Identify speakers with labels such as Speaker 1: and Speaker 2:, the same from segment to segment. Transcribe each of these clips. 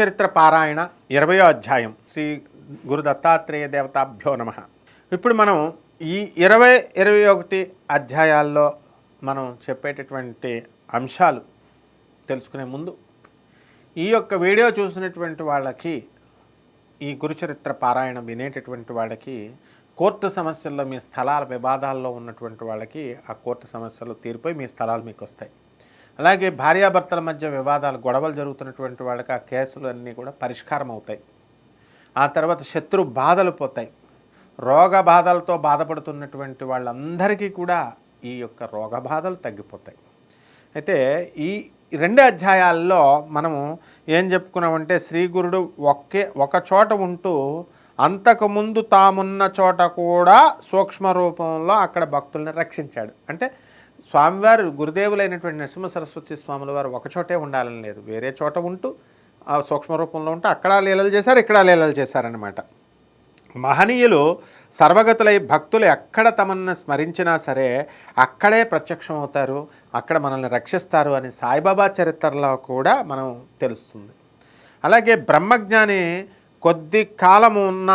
Speaker 1: చరిత్ర పారాయణ ఇరవయో అధ్యాయం శ్రీ గురు దత్తాత్రేయ దేవతాభ్యో నమ. ఇప్పుడు మనం ఈ ఇరవై ఇరవై ఒకటి అధ్యాయాల్లో మనం చెప్పేటటువంటి అంశాలు తెలుసుకునే ముందు ఈ యొక్క వీడియో చూసినటువంటి వాళ్ళకి ఈ గురుచరిత్ర పారాయణ వినేటటువంటి వాళ్ళకి కోర్టు సమస్యల్లో మీ స్థలాల వివాదాల్లో ఉన్నటువంటి వాళ్ళకి ఆ కోర్టు సమస్యలు తీరిపోయి మీ స్థలాలు మీకు వస్తాయి. అలాగే భార్యాభర్తల మధ్య వివాదాలు గొడవలు జరుగుతున్నటువంటి వాళ్ళకి ఆ కేసులు అన్నీ కూడా పరిష్కారం అవుతాయి. ఆ తర్వాత శత్రు బాధలు పోతాయి. రోగ బాధలతో బాధపడుతున్నటువంటి వాళ్ళందరికీ కూడా ఈ యొక్క రోగ బాధలు తగ్గిపోతాయి. అయితే ఈ రెండు అధ్యాయాల్లో మనము ఏం చెప్పుకున్నామంటే శ్రీగురుడు ఒకే ఒక చోట ఉంటూ అంతకుముందు తామున్న చోట కూడా సూక్ష్మ రూపంలో అక్కడ భక్తుల్ని రక్షించాడు. అంటే స్వామివారు గురుదేవులైనటువంటి నరసింహ సరస్వతి స్వాముల వారు ఒక చోటే ఉండాలని లేదు. వేరే చోట ఉంటూ ఆ సూక్ష్మ రూపంలో ఉంటూ అక్కడ లీలలు చేశారు ఇక్కడ లీలలు చేశారనమాట మహనీయులు సర్వగతులై భక్తులు ఎక్కడ తమను స్మరించినా సరే అక్కడే ప్రత్యక్షం అవుతారు అక్కడ మనల్ని రక్షిస్తారు అని సాయిబాబా చరిత్రలో కూడా మనం తెలుస్తుంది. అలాగే బ్రహ్మజ్ఞాని కొద్ది కాలం ఉన్న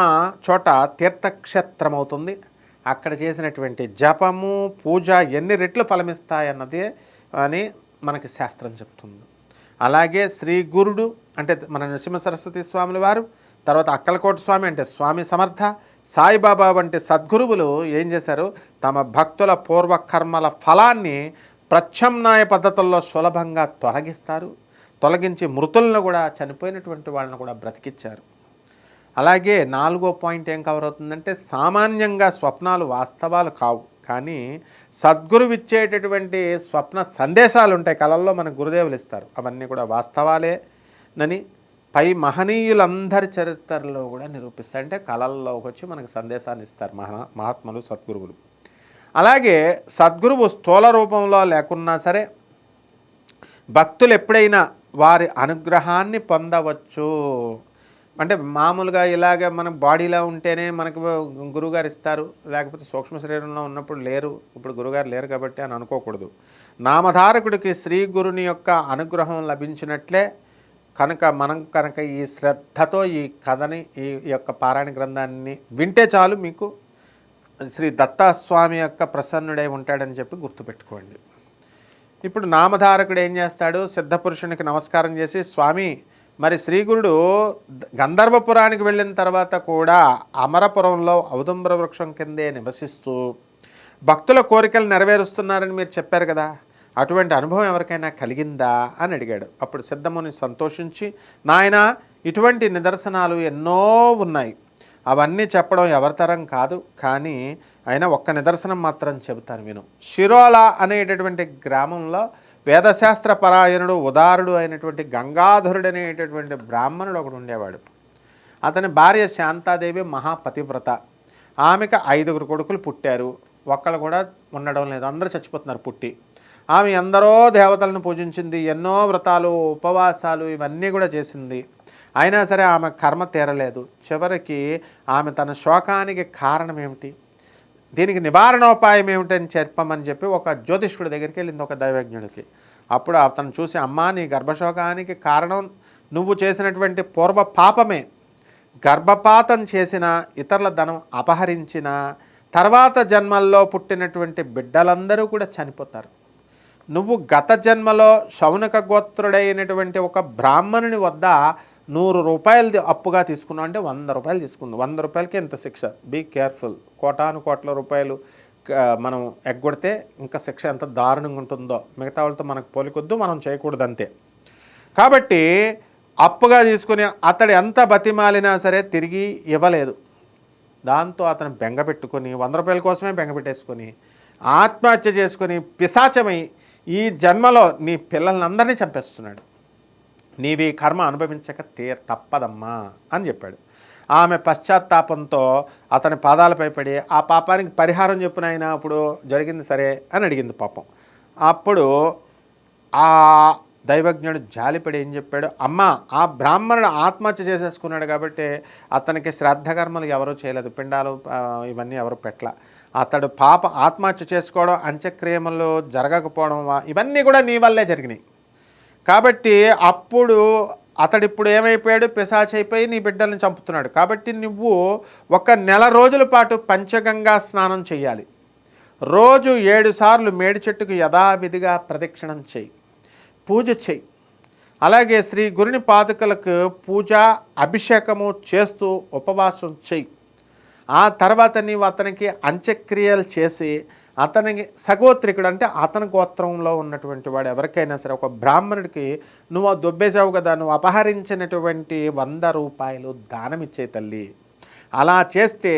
Speaker 1: చోట తీర్థక్షేత్రం అవుతుంది అక్కడ చేసినటువంటి జపము పూజ ఎన్ని రెట్లు ఫలమిస్తాయన్నదే అని మనకి శాస్త్రం చెప్తుంది. అలాగే శ్రీ గురుడు అంటే మన నరసింహ సరస్వతి స్వాముల వారు తర్వాత అక్కలకోట స్వామి అంటే స్వామి సమర్థ సాయిబాబా వంటి సద్గురువులు ఏం చేశారు? తమ భక్తుల పూర్వకర్మల ఫలాన్ని ప్రత్యామ్నాయ పద్ధతుల్లో సులభంగా తొలగిస్తారు. తొలగించి మృతులను కూడా చనిపోయినటువంటి వాళ్ళని కూడా బ్రతికిచ్చారు. అలాగే నాలుగో పాయింట్ ఏం కవర్ అవుతుందంటే సామాన్యంగా స్వప్నాలు వాస్తవాలు కావు. కానీ సద్గురువు ఇచ్చేటటువంటి స్వప్న సందేశాలు ఉంటాయి. కళల్లో మన గురుదేవులు ఇస్తారు. అవన్నీ కూడా వాస్తవాలే నని పై మహనీయులందరి చరిత్రలో కూడా నిరూపిస్తారు. అంటే కళల్లోకి వచ్చి మనకు సందేశాన్ని ఇస్తారు మహా మహాత్ములు సద్గురువులు. అలాగే సద్గురువు స్థూల రూపంలో లేకున్నా సరే భక్తులు ఎప్పుడైనా వారి అనుగ్రహాన్ని పొందవచ్చు. అంటే మామూలుగా ఇలాగ మన బాడీలో ఉంటేనే మనకు గురువుగారు ఇస్తారు లేకపోతే సూక్ష్మ శరీరంలో ఉన్నప్పుడు లేరు ఇప్పుడు గురుగారు లేరు కాబట్టి అని అనుకోకూడదు. నామధారకుడికి శ్రీ గురుని యొక్క అనుగ్రహం లభించినట్లే కనుక మనం కనుక ఈ శ్రద్ధతో ఈ కథని ఈ యొక్క పారాయణ గ్రంథాన్ని వింటే చాలు మీకు శ్రీ దత్తాస్వామి యొక్క ప్రసన్నుడై ఉంటాడని చెప్పి గుర్తుపెట్టుకోండి. ఇప్పుడు నామధారకుడు ఏం చేస్తాడు? సిద్ధపురుషునికి నమస్కారం చేసి స్వామి మరి శ్రీగురుడు గంధర్వపురానికి వెళ్ళిన తర్వాత కూడా అమరపురంలో ఔదంబర వృక్షం కిందే నివసిస్తూ భక్తుల కోరికలు నెరవేరుస్తున్నారని మీరు చెప్పారు కదా. అటువంటి అనుభవం ఎవరికైనా కలిగిందా అని అడిగాడు. అప్పుడు సిద్ధముని సంతోషించి నాయన ఇటువంటి నిదర్శనాలు ఎన్నో ఉన్నాయి. అవన్నీ చెప్పడం ఎవరితరం కాదు కానీ అయినా ఒక్క నిదర్శనం మాత్రం చెబుతాను విను. షిరోలా అనేటటువంటి గ్రామంలో వేదశాస్త్ర పరాయణుడు ఉదారుడు అయినటువంటి గంగాధరుడు అనేటటువంటి బ్రాహ్మణుడు ఒకడు ఉండేవాడు. అతని భార్య శాంతాదేవి మహాపతివ్రత. ఆమెకు ఐదుగురు కొడుకులు పుట్టారు. ఒక్కళ్ళు కూడా ఉండడం లేదు. అందరూ చచ్చిపోతున్నారు పుట్టి. ఆమె ఎందరో దేవతలను పూజించింది ఎన్నో వ్రతాలు ఉపవాసాలు ఇవన్నీ కూడా చేసింది. అయినా సరే ఆమె కర్మ తీరలేదు. చివరికి ఆమె తన శోకానికి కారణం ఏమిటి దీనికి నివారణోపాయం ఏమిటని చెప్పమని చెప్పి ఒక జ్యోతిష్కుడి దగ్గరికి వెళ్ళింది ఒక దైవజ్ఞుడికి. అప్పుడు అతను చూసి అమ్మా నీ గర్భశోకానికి కారణం నువ్వు చేసినటువంటి పూర్వ పాపమే. గర్భపాతం చేసిన ఇతరుల ధనం అపహరించిన తర్వాత జన్మల్లో పుట్టినటువంటి బిడ్డలందరూ కూడా చనిపోతారు. నువ్వు గత జన్మలో శౌనక గోత్రుడైనటువంటి ఒక బ్రాహ్మణుని వద్ద నూరు రూపాయలు అప్పుగా తీసుకున్నాం అంటే వంద రూపాయలు తీసుకుంది. వంద రూపాయలకి ఎంత శిక్ష. బీ కేర్ఫుల్ కోటాను కోట్ల రూపాయలు మనం ఎగ్గొడితే ఇంకా శిక్ష ఎంత దారుణంగా ఉంటుందో. మిగతా వాళ్ళతో మనకు పోలికొద్దు మనం చేయకూడదు అంతే. కాబట్టి అప్పుగా తీసుకుని అతడు ఎంత బతిమాలినా సరే తిరిగి ఇవ్వలేదు. దాంతో అతను బెంగ పెట్టుకొని వంద రూపాయల కోసమే బెంగ పెట్టేసుకొని ఆత్మహత్య చేసుకొని పిశాచమై ఈ జన్మలో నీ పిల్లలందరినీ చంపేస్తున్నాడు. నీవి కర్మ అనుభవించక తే తప్పదమ్మా అని చెప్పాడు. ఆమె పశ్చాత్తాపంతో అతని పాదాలపై పడి ఆ పాపానికి పరిహారం చెప్పిన ఆయన అప్పుడు జరిగింది సరే అని అడిగింది పాపం. అప్పుడు ఆ దైవజ్ఞుడు జాలిపడి ఏం చెప్పాడు? అమ్మ ఆ బ్రాహ్మణుడు ఆత్మహత్య చేసేసుకున్నాడు కాబట్టి అతనికి శ్రద్ధకర్మలు ఎవరూ చేయలేదు. పిండాలు ఇవన్నీ ఎవరు పెట్టల. అతడు పాప ఆత్మహత్య చేసుకోవడం అంత్యక్రియములు జరగకపోవడం ఇవన్నీ కూడా నీ వల్లే జరిగినాయి. కాబట్టి అప్పుడు అతడు ఇప్పుడు ఏమైపోయాడు? పిశాచ్ అయిపోయి నీ బిడ్డల్ని చంపుతున్నాడు. కాబట్టి నువ్వు ఒక నెల రోజుల పాటు పంచగంగా స్నానం చేయాలి. రోజు ఏడు సార్లు మేడి చెట్టుకు యథావిధిగా ప్రదక్షిణం చేయి. పూజ చేయి. అలాగే శ్రీ గురుని పాదుకలకు పూజ అభిషేకము చేస్తూ ఉపవాసం చేయి. ఆ తర్వాత నీవు అతనికి అంత్యక్రియలు చేసి అతనికి సగోత్రికుడు అంటే అతని గోత్రంలో ఉన్నటువంటి వాడు ఎవరికైనా సరే ఒక బ్రాహ్మణుడికి నువ్వు దొబ్బేసావు కదా నువ్వు అపహరించినటువంటి వంద రూపాయలు దానమిచ్చే తల్లి. అలా చేస్తే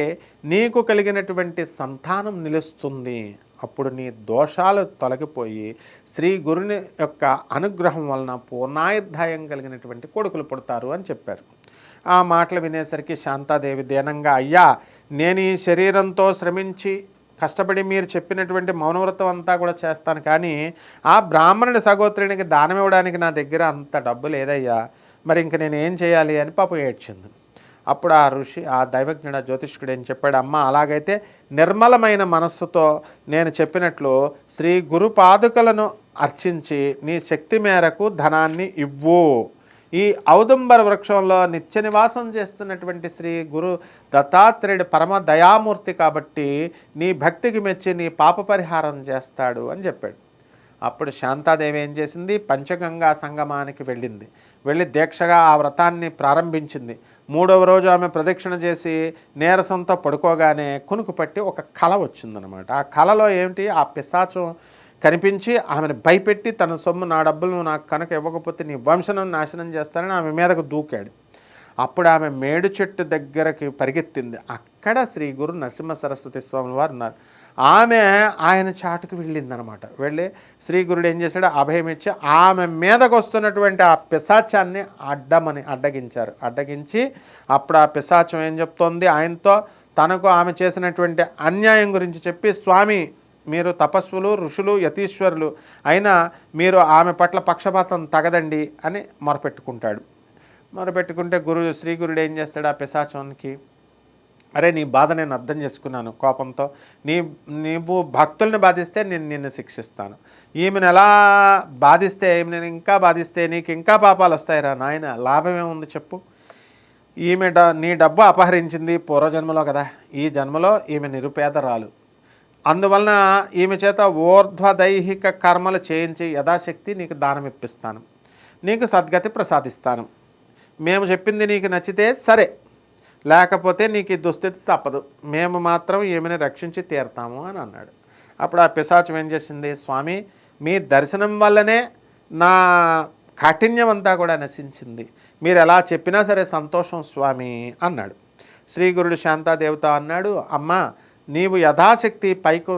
Speaker 1: నీకు కలిగినటువంటి సంతానం నిలుస్తుంది. అప్పుడు నీ దోషాలు తొలగిపోయి శ్రీ గురుని యొక్క అనుగ్రహం వలన పూర్ణాయుర్ధాయం కలిగినటువంటి కొడుకులు పుడతారు అని చెప్పారు. ఆ మాటలు వినేసరికి శాంతాదేవి దీనంగా అయ్యా నేను ఈ శరీరంతో శ్రమించి కష్టపడి మీరు చెప్పినటువంటి మౌనవ్రతం అంతా కూడా చేస్తాను. కానీ ఆ బ్రాహ్మణుడి సగోత్రునికి దానం ఇవ్వడానికి నా దగ్గర అంత డబ్బు లేదయ్యా. మరి ఇంక నేను ఏం చేయాలి అని పాపం ఏడ్చింది. అప్పుడు ఆ ఋషి ఆ దైవజ్ఞుడ జ్యోతిష్కుడు ఏం చెప్పాడు అమ్మ అలాగైతే నిర్మలమైన మనస్సుతో నేను చెప్పినట్లు శ్రీ గురు పాదుకలను అర్చించి నీ శక్తి మేరకు ధనాన్ని ఇవ్వు. ఈ ఔదంబర వృక్షంలో నిత్య నివాసం చేస్తున్నటువంటి శ్రీ గురు దత్తాత్రేయుడు పరమ దయామూర్తి కాబట్టి నీ భక్తికి మెచ్చి నీ పాప పరిహారం చేస్తాడు అని చెప్పాడు. అప్పుడు శాంతాదేవి ఏం చేసింది? పంచగంగా సంగమానికి వెళ్ళింది. వెళ్ళి దీక్షగా ఆ వ్రతాన్ని ప్రారంభించింది. మూడవ రోజు ఆమె ప్రదక్షిణ చేసి నీరసంతో పడుకోగానే కునుకు పట్టి ఒక కళ వచ్చిందనమాట. ఆ కళలో ఏమిటి? ఆ పిశాచం కనిపించి ఆమెను భయపెట్టి తన సొమ్ము నా డబ్బులు నాకు కనుక ఇవ్వకపోతే నీ వంశనం నాశనం చేస్తానని ఆమె మీదకు దూకాడు. అప్పుడు ఆమె మేడు చెట్టు దగ్గరకి పరిగెత్తింది. అక్కడ శ్రీ గురు నరసింహ సరస్వతి స్వామి వారు ఉన్నారు. ఆమె ఆయన చాటుకు వెళ్ళిందనమాట. వెళ్ళి శ్రీ గురుడు ఏం చేశాడు? అభయం ఇచ్చి ఆమె మీదకు వస్తున్నటువంటి ఆ పిశాచాన్ని అడ్డమని అడ్డగించారు. అడ్డగించి అప్పుడు ఆ పిశాచం ఏం చెప్తోంది? ఆయనతో తనకు ఆమె చేసినటువంటి అన్యాయం గురించి చెప్పి స్వామి మీరు తపస్సులు ఋషులు యతీశ్వరులు అయినా మీరు ఆమె పట్ల పక్షపాతం తగదండి అని మొరపెట్టుకుంటాడు. మొరపెట్టుకుంటే గురు శ్రీ గురుడు ఏం చేస్తాడు ఆ పిశాచానికి? అరే నీ బాధ నేను అర్థం చేసుకున్నాను కోపంతో. నీ నీవు భక్తుల్ని బాధిస్తే నేను నిన్ను శిక్షిస్తాను. ఈమెను ఎలా బాధిస్తే నేను ఇంకా బాధిస్తే నీకు ఇంకా పాపాలు వస్తాయిరా నాయన లాభం ఏముంది చెప్పు. ఈమె డ నీ డబ్బు అపహరించింది పూర్వజన్మలో కదా. ఈ జన్మలో ఈమె నిరుపేదరాలు. అందువలన ఈమె చేత ఊర్ధ్వదైహిక కర్మలు చేయించి యథాశక్తి నీకు దానం ఇప్పిస్తాను నీకు సద్గతి ప్రసాదిస్తాను. మేము చెప్పింది నీకు నచ్చితే సరే. లేకపోతే నీకు ఈ దుస్థితి తప్పదు. మేము మాత్రం ఈమెను రక్షించి తీరుతాము అని అన్నాడు. అప్పుడు ఆ పిశాచం ఏం చేసింది? స్వామి మీ దర్శనం వల్లనే నా కాఠిన్యం అంతా కూడా నశించింది. మీరు ఎలా చెప్పినా సరే సంతోషం స్వామి అన్నాడు. శ్రీ గురుడు శాంతాదేవత అన్నాడు అమ్మ నీవు యథాశక్తి పైకు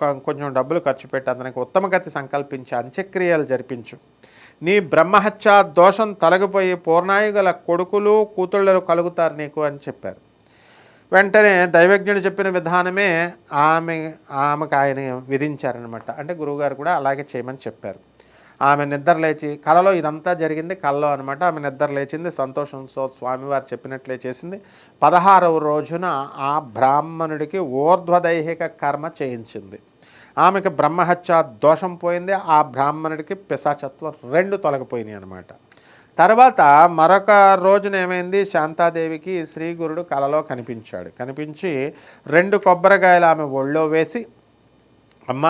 Speaker 1: కొంచెం డబ్బులు ఖర్చు పెట్టి అతనికి ఉత్తమ గతి సంకల్పించి అంత్యక్రియలు జరిపించు. నీ బ్రహ్మహత్య దోషం తొలగిపోయి పూర్ణాయుగల కొడుకులు కూతుళ్ళు కలుగుతారు నీకు అని చెప్పారు. వెంటనే దైవజ్ఞుడు చెప్పిన విధానమే ఆమె ఆమెకు ఆయన విధించారనమాట అంటే గురువుగారు కూడా అలాగే చేయమని చెప్పారు. ఆమె నిద్ర లేచి కలలో ఇదంతా జరిగింది కలలో అనమాట ఆమె నిద్ర లేచింది సంతోషంతో స్వామివారు చెప్పినట్లే చేసింది. పదహారవ రోజున ఆ బ్రాహ్మణుడికి ఊర్ధ్వదైహిక కర్మ చేయించింది. ఆమెకు బ్రహ్మహత్య దోషం పోయింది ఆ బ్రాహ్మణుడికి పిశాచత్వం రెండు తొలగిపోయినాయి అనమాట తర్వాత మరొక రోజున ఏమైంది? శాంతాదేవికి శ్రీ గురుడు కలలో కనిపించాడు. కనిపించి రెండు కొబ్బరికాయలు ఆమె ఒళ్ళో వేసి అమ్మ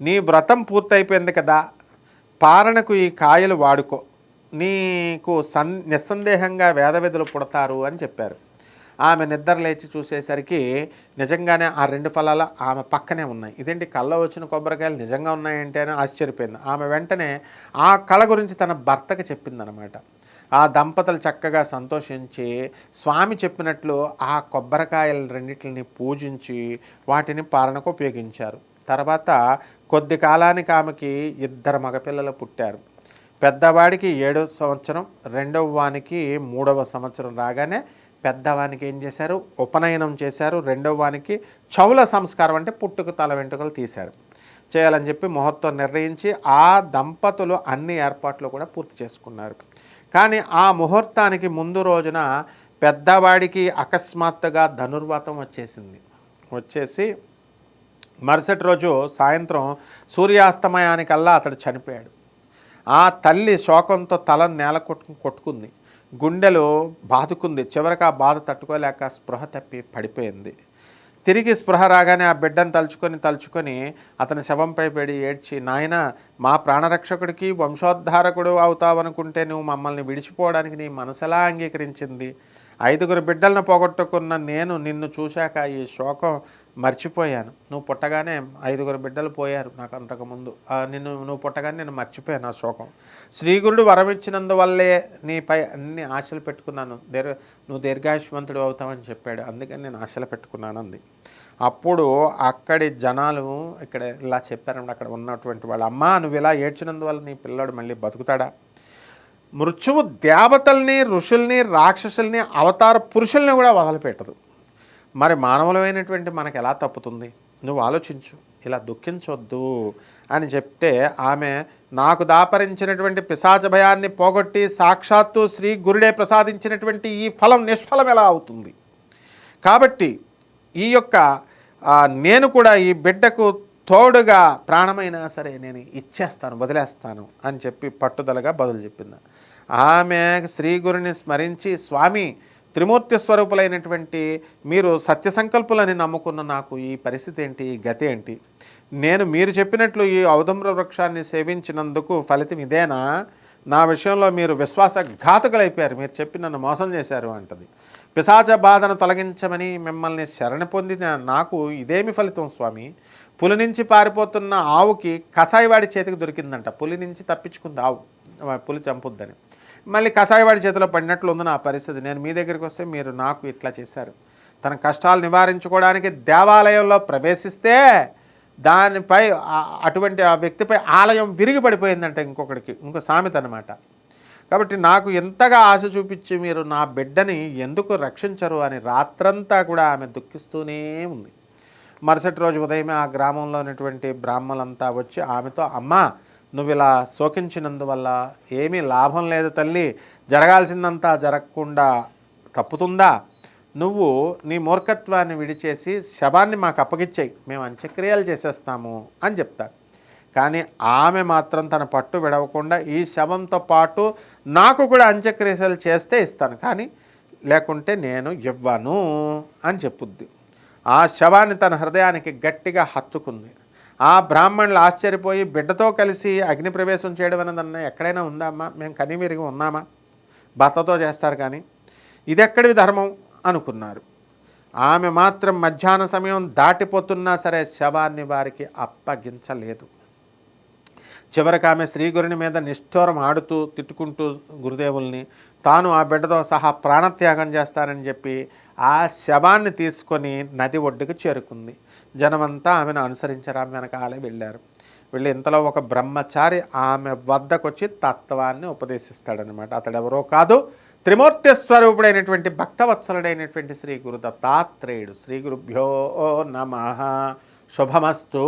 Speaker 1: నీ వ్రతం పూర్తయిపోయింది కదా పారణకు ఈ కాయలు వాడుకో. నీకు సన్ నిస్సందేహంగా వేదవిధులు పుడతారు అని చెప్పారు. ఆమె నిద్ర లేచి చూసేసరికి నిజంగానే ఆ రెండు ఫలాలు ఆమె పక్కనే ఉన్నాయి. ఇదేంటి కళ్ళ వచ్చిన కొబ్బరికాయలు నిజంగా ఉన్నాయంటే అని ఆశ్చర్యపోయింది. ఆమె వెంటనే ఆ కళ గురించి తన భర్తకు చెప్పిందనమాట. ఆ దంపతులు చక్కగా సంతోషించి స్వామి చెప్పినట్లు ఆ కొబ్బరికాయల రెండింటిని పూజించి వాటిని పాలనకు ఉపయోగించారు. తర్వాత కొద్ది కాలానికి ఆమెకి ఇద్దరు మగపిల్లలు పుట్టారు. పెద్దవాడికి ఏడవ సంవత్సరం రెండవ వానికి మూడవ సంవత్సరం రాగానే పెద్దవానికి ఏం చేశారు? ఉపనయనం చేశారు. రెండవ వానికి చౌల సంస్కారం అంటే పుట్టుకు తల వెంట్రుకలు తీశారు. చేయాలని చెప్పి ముహూర్తం నిర్ణయించి ఆ దంపతులు అన్ని ఏర్పాట్లు కూడా పూర్తి చేసుకున్నారు. కానీ ఆ ముహూర్తానికి ముందు రోజున పెద్దవాడికి అకస్మాత్తుగా ధనుర్వాతం వచ్చేసింది. వచ్చేసి మరుసటి రోజు సాయంత్రం సూర్యాస్తమయానికల్లా అతడు చనిపోయాడు. ఆ తల్లి శోకంతో తల నేల కొట్టు కొట్టుకుంది. గుండెలు బాదుకుంది. చివరికి ఆ బాధ తట్టుకోలేక స్పృహ తప్పి పడిపోయింది. తిరిగి స్పృహ రాగానే ఆ బిడ్డను తలుచుకొని తలుచుకొని అతని శవంపై పడి ఏడ్చి నాయన మా ప్రాణరక్షకుడికి వంశోద్ధారకుడు అవుతావనుకుంటే నువ్వు మమ్మల్ని విడిచిపోవడానికి నీ మనసులా అంగీకరించింది? ఐదుగురు బిడ్డలను పోగొట్టుకున్న నేను నిన్ను చూశాక ఈ శోకం మర్చిపోయాను. నువ్వు పుట్టగానే ఐదుగురు బిడ్డలు పోయారు నాకు అంతకుముందు నిన్ను నువ్వు పుట్టగానే నేను మర్చిపోయాను ఆ శోకం. శ్రీగురుడు వరమిచ్చినందువల్లే నీపై అన్ని ఆశలు పెట్టుకున్నాను. దీర్ఘ నువ్వు దీర్ఘాయుష్మంతుడు అవుతావని చెప్పాడు. అందుకని నేను ఆశలు పెట్టుకున్నాను అంది. అప్పుడు అక్కడి జనాలు ఇక్కడ ఇలా చెప్పారండి. అక్కడ ఉన్నటువంటి వాళ్ళు అమ్మా నువ్వు ఇలా ఏడ్చినందువల్ల నీ పిల్లాడు మళ్ళీ బతుకుతాడా? మృత్యువు దేవతల్ని ఋషుల్ని రాక్షసుల్ని అవతార పురుషుల్ని కూడా వదలపెట్టదు. మరి మానవులమైనటువంటి మనకు ఎలా తప్పుతుంది? నువ్వు ఆలోచించు. ఇలా దుఃఖించొద్దు అని చెప్తే ఆమె నాకు దాపరించినటువంటి పిశాచ భయాన్ని పోగొట్టి సాక్షాత్తు శ్రీ గురుడే ప్రసాదించినటువంటి ఈ ఫలం నిష్ఫలం ఎలా అవుతుంది? కాబట్టి ఈ యొక్క నేను కూడా ఈ బిడ్డకు తోడుగా ప్రాణమైనా సరే నేను ఇచ్చేస్తాను వదిలేస్తాను అని చెప్పి పట్టుదలగా బదులు చెప్పింది. ఆమె శ్రీ గురుని స్మరించి స్వామి త్రిమూర్తి స్వరూపులైనటువంటి మీరు సత్య సంకల్పులని నమ్ముకున్న నాకు ఈ పరిస్థితి ఏంటి? ఈ గతి ఏంటి? నేను మీరు చెప్పినట్లు ఈ ఔదమ్ర వృక్షాన్ని సేవించినందుకు ఫలితం ఇదేనా? నా విషయంలో మీరు విశ్వాసఘాతకులైపోయారు. మీరు చెప్పి నన్ను మోసం చేశారు అంటది. పిశాచ బాధను తొలగించమని మిమ్మల్ని శరణ పొందిన నాకు ఇదేమి ఫలితం స్వామి? పులి నుంచి పారిపోతున్న ఆవుకి కసాయివాడి చేతికి దొరికిందంట. పులి నుంచి తప్పించుకుంది ఆవు. పులి చంపుద్దని. మళ్ళీ కషాయవాడి చేతిలో పడినట్లు ఉంది నా పరిస్థితి. నేను మీ దగ్గరికి వస్తే మీరు నాకు ఇట్లా చేశారు. తన కష్టాలు నివారించుకోవడానికి దేవాలయంలో ప్రవేశిస్తే దానిపై అటువంటి ఆ వ్యక్తిపై ఆలయం విరిగి పడిపోయిందంట ఇంకొకడికి ఇంకో సామెత అనమాట కాబట్టి నాకు ఎంతగా ఆశ చూపించి మీరు నా బిడ్డని ఎందుకు రక్షించరు అని రాత్రంతా కూడా ఆమె దుఃఖిస్తూనే ఉంది. మరుసటి రోజు ఉదయమే ఆ గ్రామంలో ఉన్నటువంటి బ్రాహ్మలంతా వచ్చి ఆమెతో అమ్మా నువ్వు ఇలా శోకించినందువల్ల ఏమీ లాభం లేదు తల్లి. జరగాల్సిందంతా జరగకుండా తప్పుతుందా? నువ్వు నీ మూర్ఖత్వాన్ని విడిచేసి శవాన్ని మాకు అప్పగిచ్చేయి. మేము అంత్యక్రియలు చేసేస్తాము అని చెప్తాడు. కానీ ఆమె మాత్రం తన పట్టు విడవకుండా ఈ శవంతో పాటు నాకు కూడా అంత్యక్రియలు చేస్తే ఇస్తాను. కానీ లేకుంటే నేను ఇవ్వను అని చెప్పుద్ది. ఆ శవాన్ని తన హృదయానికి గట్టిగా హత్తుకుంది. ఆ బ్రాహ్మణులు ఆశ్చర్యపోయి బిడ్డతో కలిసి అగ్ని ప్రవేశం చేయడం అన్నదన్న ఎక్కడైనా ఉందామా మేము కనివిరిగి ఉన్నామా? భర్తతో చేస్తారు కానీ. ఇది ఎక్కడివి ధర్మం? అనుకున్నారు. ఆమె మాత్రం మధ్యాహ్న సమయం దాటిపోతున్నా సరే శవాన్ని వారికి అప్పగించలేదు. చివరికి ఆమె శ్రీగురుని మీద నిష్ఠూరం ఆడుతూ తిట్టుకుంటూ గురుదేవుల్ని తాను ఆ బిడ్డతో సహా ప్రాణత్యాగం చేస్తానని చెప్పి ఆ శవాన్ని తీసుకొని నది ఒడ్డుకు చేరుకుంది. జనమంతా ఆమెను అనుసరించారు. ఆమె వెనకాలే వెళ్ళారు. వెళ్ళి ఇంతలో ఒక బ్రహ్మచారి ఆమె వద్దకొచ్చి తత్వాన్ని ఉపదేశిస్తాడనమాట అతడు ఎవరో కాదు త్రిమూర్తి స్వరూపుడైనటువంటి భక్తవత్సలుడైనటువంటి శ్రీ గురు దత్తాత్రేయుడు. శ్రీ గురుభ్యో నమ. శుభమస్తు.